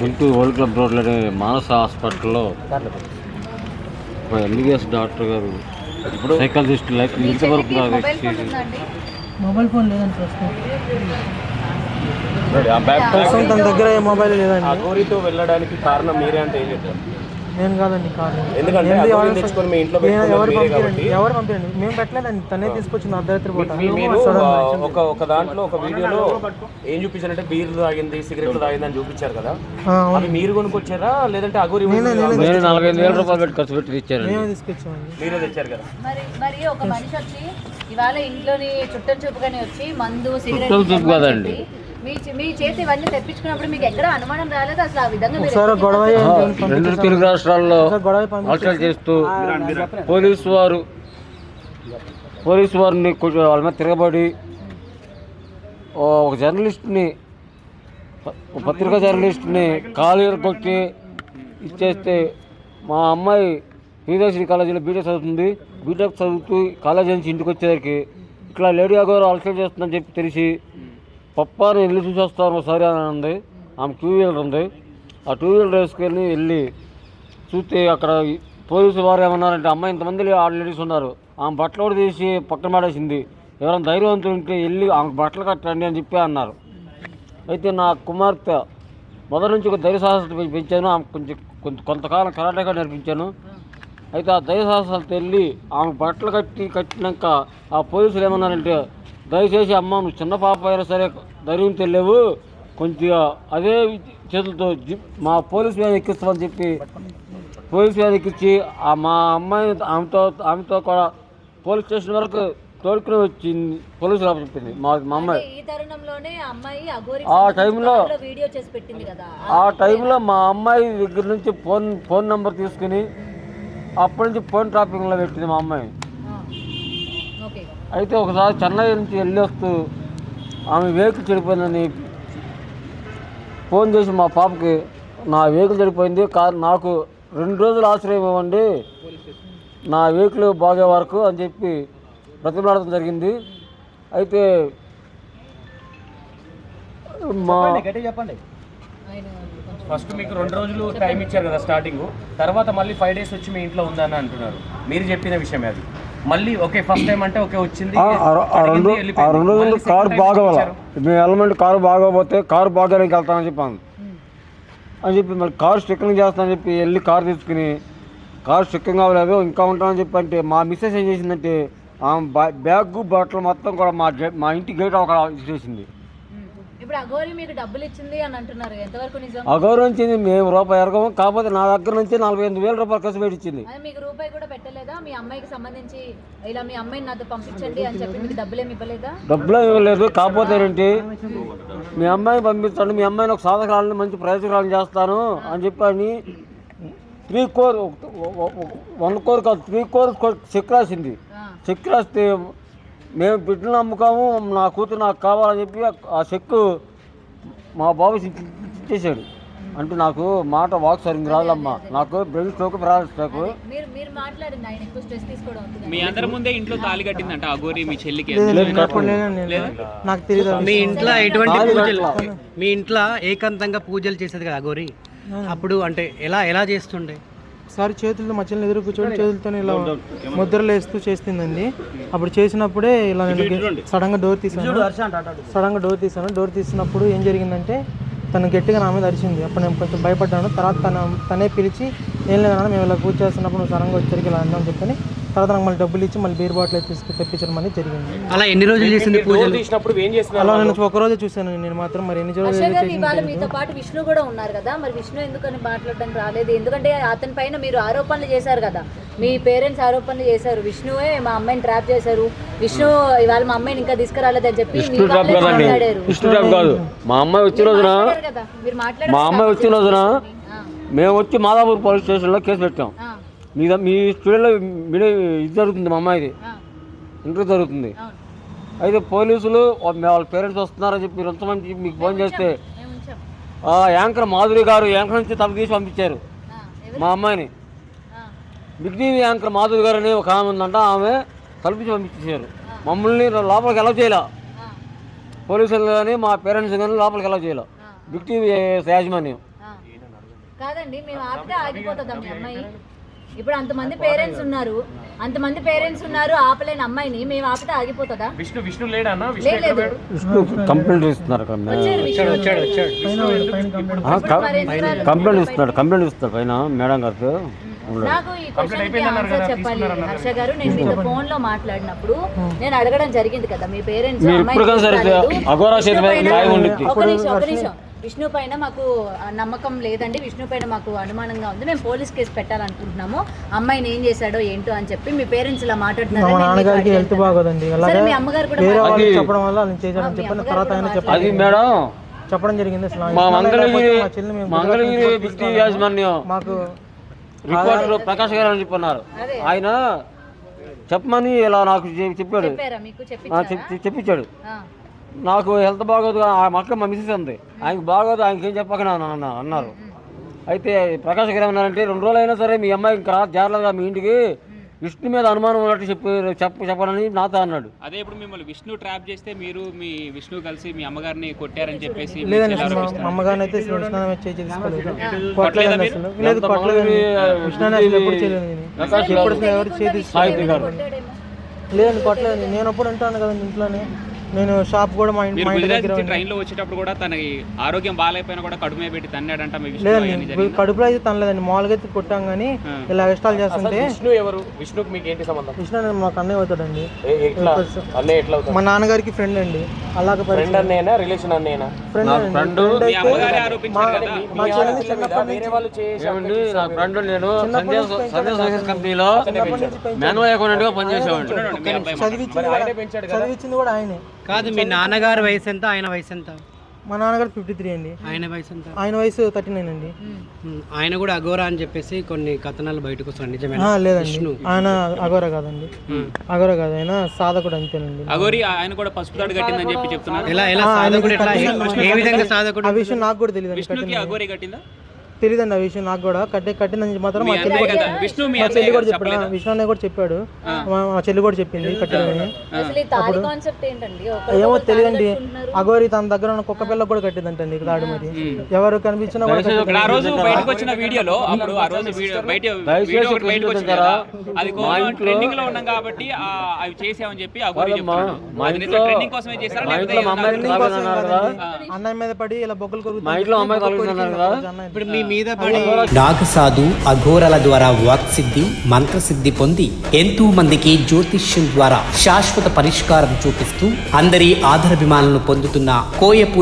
Guntur world club రోడ్లోని మానస హాస్పిటల్లో. ఒక ఎంబీబీఎస్ డాక్టర్ గారు ఇప్పుడు సైకాలజిస్ట్ లైఫ్ ఇంతవరకు మొబైల్ ఫోన్ లేదండి ప్రస్తుతం తన దగ్గర ఏ మొబైల్ లేదండి. అఘోరితో వెళ్ళడానికి కారణం మీరే అంటే ఏం చెప్తారు? నేను కాదండి కారణం ఎందుకంటే తెచ్చుకొని మీ ఇంట్లో ఎవరు మీరే కాబట్టి. ఎవరు పంపించండి మేము పెట్టలేదండి తనే తీసుకొచ్చింది అర్ధరాత్రి పూట. మీ- మీరు గా. ఒక ఒక దాంట్లో ఒక వీడియోలో ఏం చూపించారంటే బీర్ తాగింది సిగరెట్ తాగింది అని చూపించారు కదా. ఆ, అవును. అవి మీరు కొనుక్కొచ్చారా లేదంటే అఘోరి నేనే నలభై ఐదు వేల రూపాయలు పెట్టి ఖర్చు పెట్టి మేమే తీసుకొచ్చామండి మీరే తెచ్చారు కదా. మరి మరి ఒక మనిషి వచ్చి ఇవాళ ఇంట్లోని చుట్టం చూపుగానే వచ్చి మందు సిగరెట్ చుట్టం చూపు కాదండి. చెప్పి మీ మీ చేతి ఇవన్నీ తెప్పించుకున్నప్పుడు మీకు ఎక్కడ అనుమానం రాలేదు? అసలు ఆ విధంగా మీరు ఒకసారి గొడవ అయ్యి ఆ, రెండు తెలుగు రాష్ట్రాల్లో అలసలు చేస్తూ పోలీసు వారు పోలీసు వారిని కొంచెం వాళ్ళ మీద తిరగబడి ఓ ఒక జర్నలిస్ట్ని ఒక పత్రికా జర్నలిస్ట్ని కాలు కొట్టి ఇచ్చేస్తే మా అమ్మాయి శ్రీదేశ్వరి కాలేజీలో బీటెక్ చదువుతుంది. బీటెక్ చదువుతూ కాలేజీ నుంచి ఇంటికి వచ్చేసరికి ఇట్లా లేడీ అగోరు అలసలు చేస్తుందని చెప్పి తెలిసి పప్పాని వెళ్ళి చూసి సరే ఒకసారి అని ఉంది ఆమె టూ వీలర్ ఉంది. ఆ టూ వీలర్ వేసుకొని వెళ్ళి చూస్తే అక్కడ పోలీసు వారు ఏమన్నారంటే అమ్మాయి ఇంతమంది ఆడ లేడీస్ ఉన్నారు. ఆమె బట్టలు కూడా తీసి పక్కన పడేసింది. ఎవరైనా ధైర్యవంతులు ఉంటే వెళ్ళి ఆమె బట్టలు కట్టండి అని చెప్పి అన్నారు. అయితే నా కుమార్తె మొదటి నుంచి ఒక ధైర్య సాహసాలు పెంచాను. ఆమె కొంచెం కొంత కొంతకాలం కరాటేగా నేర్పించాను. అయితే ఆ ధైర్య సాహసాలతో వెళ్ళి ఆమె బట్టలు కట్టి కట్టినాక ఆ పోలీసులు ఏమన్నారంటే దయచేసి అమ్మ నువ్వు చిన్న పాప అయినా సరే ధైర్యం తెలియవు. కొంచెం అదే చేతులతో మా పోలీసు వ్యాన్ ఎక్కిస్తామని చెప్పి పోలీసు వ్యాన్ ఎక్కించి మా అమ్మాయిని ఆమెతో ఆమెతో కూడా పోలీస్ స్టేషన్ వరకు తోడుకుని వచ్చింది పోలీసులు చెప్పింది మా మా అమ్మాయి. ఈ తరుణంలోనే ఆ అమ్మాయి అఘోరి ఆ టైంలో వీడియో చేసి పెట్టింది కదా. ఆ టైంలో మా అమ్మాయి దగ్గర నుంచి ఫోన్ ఫోన్ నెంబర్ తీసుకుని అప్పటి నుంచి ఫోన్ ట్రాపింగ్లో పెట్టింది మా అమ్మాయి. ఓకే. అయితే ఒకసారి చెన్నై నుంచి వెళ్ళి వస్తూ ఆమె వెహికల్ చెడిపోయిందని ఫోన్ చేసి మా పాపకి నా వెహికల్ చెడిపోయింది కార్ నాకు రెండు రోజులు ఆశ్రయం ఇవ్వండి నా వెహికల్ బాగే వరకు అని చెప్పి బ్రతిమలాడటం జరిగింది. అయితే మా ఆయన ఫస్ట్ మీకు రెండు రోజులు టైం ఇచ్చారు కదా స్టార్టింగ్ తర్వాత మళ్ళీ ఫైవ్ డేస్ వచ్చి మీ ఇంట్లో ఉందని అంటున్నారు. మీరు చెప్పిన విషయమే అది. మళ్ళీ ఓకే ఫస్ట్ టైం అంటే ఓకే వచ్చింది ఆ- రెండు ఆ రెండు. రోజులు మళ్ళీ కారు బాగోవాల. మేము ఎలమెంట్ కారు బాగోపోతే కారు బాగానికి వెళ్తామని చెప్పాను అని చెప్పి మరి కారు స్టిక్కరింగ్ చేస్తానని చెప్పి వెళ్ళి కారు తెచ్చుకుని కారు స్టిక్కరింగ్ అవ్వలేదు ఇంకా ఉంటామని చెప్పి అంటే మా మిస్సెస్ ఏం చేసిందంటే బ్యాగ్ బట్టలు మొత్తం కూడా మా మా ఇంటి గేట్ ఒక ఇచ్చేసింది. ఇప్పుడు అఘోరి మీకు డబ్బులు ఇచ్చింది అని అంటున్నారు. ఎంతవరకు నిజం? అగౌరవించింది మేము రూపాయి ఎరగము కాకపోతే నా దగ్గర నుంచి నలభై ఎనిమిది వేల రూపాయలు ఖర్చు పెట్టి ఇచ్చింది. అదే మీకు రూపాయి కూడా పెట్టలేదా? మీ అమ్మాయికి సంబంధించి ఇలా మీ అమ్మాయిని నాతో పంపించండి అని చెప్పి మీకు డబ్బులు ఏమి ఇవ్వలేదా? డబ్బులు ఇవ్వలేదు. కాకపోతే ఏంటి? మీ అమ్మాయిని పంపించండి. మీ అమ్మాయిని ఒక సాధకురాలని మంచి ప్రయోజకురాలను చేస్తాను అని చెప్పి అని త్రీ కోర్ వన్ కోర్ కాదు త్రీ కోర్ చెక్ రాసింది. చెక్ రాస్తే మేము బిడ్డలు నమ్ముకాము నా కూతురు నాకు కావాలని చెప్పి ఆ చెక్ మా బాబు ఇచ్చి- ఇచ్చేసాడు అంటే నాకు మాట వాక్ సరిగ్గా రాదమ్మా. నాకు బ్రెయిన్ స్ట్రోక్ ప్రారంభ స్ట్రోక్ మీరు మీరు మాట్లాడింది ఆయన ఎక్కువ స్ట్రెస్ తీసుకోవడం అవుతుంది మీ అందరి ముందే ఇంట్లో తాళి కట్టిందంట అగోరి మీ చెల్లికి నాకు తెలియదు మీ ఇంట్లో ఎటువంటి పూజలు. మీ ఇంట్లో ఏకాంతంగా పూజలు చేసేది కదా గౌరీ? అప్పుడు అంటే ఎలా ఎలా చేస్తుండే? ఒకసారి చేతులతో మధ్యలో ఎదురు కూర్చొని చేతులతో ఇలా ముద్రలు వేస్తూ చేస్తుందండి. అప్పుడు చేసినప్పుడే ఇలా నేను సడన్గా డోర్ తీసాను. సడన్గా డోర్ తీసాను. డోర్ తీసినప్పుడు ఏం జరిగిందంటే తను గట్టిగా నా మీద అరిచింది. అప్పుడు నేను కొంచెం భయపడ్డాను. తర్వాత తన తనే పిలిచి ఏం లేదన్నా మేము ఇలా పూజ చేస్తున్నప్పుడు నువ్వు సడన్గా వచ్చరికి ఇలా అన్నాం చెప్పని తర్వాత నాకు మళ్ళీ డబ్బులు ఇచ్చి మళ్ళీ బీర్ బాటిల్ తీసుకు తెప్పించడం అనేది జరిగింది. అలా ఎన్ని రోజులు చేసింది పూజలు? తీసినప్పుడు ఏం చేస్తున్నారు అలా నేను ఒక రోజే చూశాను నేను మాత్రం మరి ఎన్ని రోజులు ఇవాళ మీతో పాటు విష్ణు కూడా ఉన్నారు కదా మరి విష్ణు ఎందుకని మాట్లాడడానికి రాలేదు? ఎందుకంటే అతని పైన మీరు ఆరోపణలు చేశారు కదా. మీ పేరెంట్స్ ఆరోపణలు చేశారు. విష్ణువే మా అమ్మాయిని ట్రాప్ చేశారు. విష్ణు ఇవాళ మా అమ్మాయిని ఇంకా తీసుకురాలేదని చెప్పి మీ విష్ణు ట్రాప్ కదండి. విష్ణు ట్రాప్ కాదు. మా అమ్మాయి వచ్చిన రోజున మా అమ్మాయి వచ్చిన రోజున మేము వచ్చి మాదాపూర్ పోలీస్ స్టేషన్లో కేసు పెట్టాం. మీ ద- మీ స్టూడియోలో మీడియా ఇది జరుగుతుంది మా అమ్మాయిది. ఆ, ఇంటర్వ్యూ జరుగుతుంది. అయితే పోలీసులు వాళ్ళ పేరెంట్స్ వస్తున్నారని చెప్పి మీరు ఎంతమంది మీకు ఫోన్ చేస్తే యాంకర్ మాధురి గారు యాంకర్ నుంచి తల తీసి పంపించారు? మా అమ్మాయిని. ఆ, బిగ్ టీవీ యాంకర్ మాధురి గారు అని ఒక ఆమె ఉందంట. ఆమె తలపించి పంపించేశారు. మమ్మల్ని లోపలికి ఎలా చేయాల. పోలీసులు కానీ మా పేరెంట్స్ కానీ లోపలికి ఎలా చేయాల. ఆ, బిగ్ టీవీ యాజమాన్యం. కాదండి మేము ఆపితే ఆగిపోతుందా మీ అమ్మాయి. ఇప్పుడు అంతమంది పేరెంట్స్ ఉన్నారు. అంతమంది పేరెంట్స్ ఉన్నారు ఆపలేని అమ్మాయిని. మేము ఆపితే ఆగిపోతుందా? విష్ణు విష్ణు లేడా అన్న? విష్ణు లేదు ఎక్కడ లేదు. పోయాడు? విష్ణు కంప్లైంట్ ఇస్తున్నారు అక్కడ. వచ్చారు విష్ణు వచ్చాడు వచ్చాడు. ఆ, క- కంప్లైంట్ ఇస్తున్నాడు కంప్లైంట్ ఇస్తున్నాడు పైన మేడం గారికి ఉన్నాడు. నాకు ఈ ఆన్సర్ చెప్పాలి. హర్ష గారు నేను మీతో ఫోన్లో మాట్లాడినప్పుడు నేను అడగడం జరిగింది కదా మీ పేరెంట్స్ మీరు ఇప్పుడు సరే అఘోరా చేతి మీద రాయి ఉండిద్ది. ఒక నిమిషం ఒక నిమిషం. విష్ణు పైన మాకు నమ్మకం లేదండి. విష్ణు పైన మాకు అనుమానంగా ఉంది. మేము పోలీస్ కేసు పెట్టాలనుకుంటున్నాము. అమ్మాయిని ఏం చేశాడో ఏంటో అని చెప్పి మీ పేరెంట్స్ ఇలా మాట్లాడుతున్నారు. మా నాన్నగారికి హెల్త్ బాగోదండి. అలాగే సరే మీ అమ్మగారు కూడా వేరే మాట్లాడారు. వాళ్ళకి చెప్పడం వల్ల ఆయన చేశాడని చెప్పిన తర్వాత ఆయన చెప్పాలి అది మేడం. చెప్పడం జరిగింది అసలు. మా మంగళగిరి మంగళగిరి యాజమాన్యం మాకు రిపోర్టర్ ప్రకాష్ గారు అని చెప్పన్నారు. ఆయన చెప్పమని ఇలా నాకు చెప్పాడు. చెప్పించాడు ఆ. నాకు హెల్త్ బాగోదు ఆ మక్క మా మిస్సెస్ ఉంది. ఆయనకి బాగోదు ఆయనకి ఏం చెప్పకనా అన్న అన్నారు. అయితే ప్రకాష్ గారు ఏమన్నారంటే రెండు రోజులు అయినా సరే మీ అమ్మాయి ఇంకా రా జాగ్రత్తగా మీ ఇంటికి. విష్ణు మీద అనుమానం ఉన్నట్టు చెప్పి చెప్ప చెప్పనని నాతో అన్నాడు. అదే ఇప్పుడు మిమ్మల్ని విష్ణు ట్రాప్ చేస్తే మీరు మీ విష్ణు కలిసి మీ అమ్మగారిని కొట్టారని చెప్పేసి లేదండి మా- అమ్మగారిని అయితే తీసుకోలేదు కొట్టలేదండి అసలు. లేదు కొట్టలేదు. విష్ణాన్ని అసలు ఎప్పుడు చేయలేదు నేను. ప్రకాష్ ఎప్పుడు అసలు ఎవరు చేతి. లేదండి కొట్టలేదు. నేను ఎప్పుడు ఉంటాను కదండి ఇంట్లోనే. నేను షాప్ కూడా మా ఇంటి మీరు మా ఇంటి గుజరాత్ దగ్గర నుంచి ట్రైన్లో వచ్చేటప్పుడు కూడా తనకి ఆరోగ్యం బాగాలేకపోయినా కూడా కడుపు మీద పెట్టి తన్నాడంట మీ లేదండి కడుపులో అయితే తనలేదండి. మామూలుగా అయితే కొట్టాం కానీ ఇలా ఇష్టాలు చేస్తుంటే విష్ణు ఎవరు? విష్ణుకి మీకు ఏంటి సంబంధం? విష్ణు అనేది మాకు అన్నయ్య అవుతాడండి. అన్నయ్య ఎట్లా మా నాన్నగారికి ఫ్రెండ్ అండి. అలాగ ఫ్రెండ్ అన్నయ్యనా రిలేషన్ అన్నయ్యనా? ఫ్రెండ్ నా ఫ్రెండ్ మీ మా చిన్నప్పటి వేరే వాళ్ళు చేసి ఏమండి నా ఫ్రెండ్ నేను సందేశ్ సందేశ్ సర్వీస్ కంపెనీలో మాన్యువల్ అకౌంటెంట్గా మీ కూడా- చదివించింది కూడా ఆయనే. కాదు మీ నాన్నగారి వయసు ఎంత ఆయన వయసు ఎంత మా నాన్నగారు ఫిఫ్టీ త్రీ అండి. ఆయన వయసు ఎంత ఆయన వయసు థర్టీ నైన్ అండి ఆయన కూడా అఘోరా అని చెప్పేసి కొన్ని కథనాలు బయటకు వస్తున్నాయి. నిజమే ఆ, లేదండి. ఆయన అగోర కాదండి. అగోర కాదు ఆయన సాధకుడు అంతేనండి. అగోరి ఆయన కూడా పసుపు తాడు కట్టిందని చెప్పి చెప్తున్నారు. ఎలా ఎలా సాధకుడు ఏ విధంగా సాధకుడు? ఆ విషయం నాకు కూడా తెలియదు విష్ణుకి అగోరి కట్టిందా? తెలియదండి ఆ విషయం నాకు కూడా. కట్టే కట్టిందని మాత్రం మా చెల్లి కూడా విష్ణు మీ మా చెల్లి కూడా చెప్పాడు. ఆ, విష్ణు అన్నయ్య కూడా చెప్పాడు. మా మా చెల్లి కూడా చెప్పింది కట్టిందని అసలు ఈ తాళి కాన్సెప్ట్ ఏంటండి? ఒకరు ఏమో తెలియదండి. అగోరి తన దగ్గర ఉన్న కుక్క పిల్ల కూడా కట్టిందంటండి తాడు మరి. ఎవరు కనిపించినా కూడా కట్టింది. ఇక్కడ ఆ రోజు బయటకు వచ్చిన వీడియోలో అప్పుడు ఆ రోజు వీడియో బయట వీడియో ఒకటి బయటకు వచ్చింది కదా అది ట్రెండింగ్లో ఉన్నాం కాబట్టి ఆ, అవి చేసామని చెప్పి అగోరి చెప్తున్నాడు. మా అది ఇంట్లో ట్రెండింగ్ కోసమే చేశారా మా లేకపోతే ఇంట్లో మా అమ్మాయికి ఏమన్నా- కావాలి అన్నారు కదా? అన్నయ్య మీద పడి ఇలా బొగ్గలు కొరుకుతుంది మా ఇంట్లో అమ్మాయి కలుగుతున్నారు కదా ఇప్పుడు మీ నాగసాధు అఘోరల ద్వారా వాక్సిద్ధి మంత్రసిద్ధి పొంది ఎంతో మందికి జ్యోతిష్యం ద్వారా శాశ్వత పరిష్కారం చూపిస్తూ అందరి ఆదరాభిమానాలను పొందుతున్న కోయపు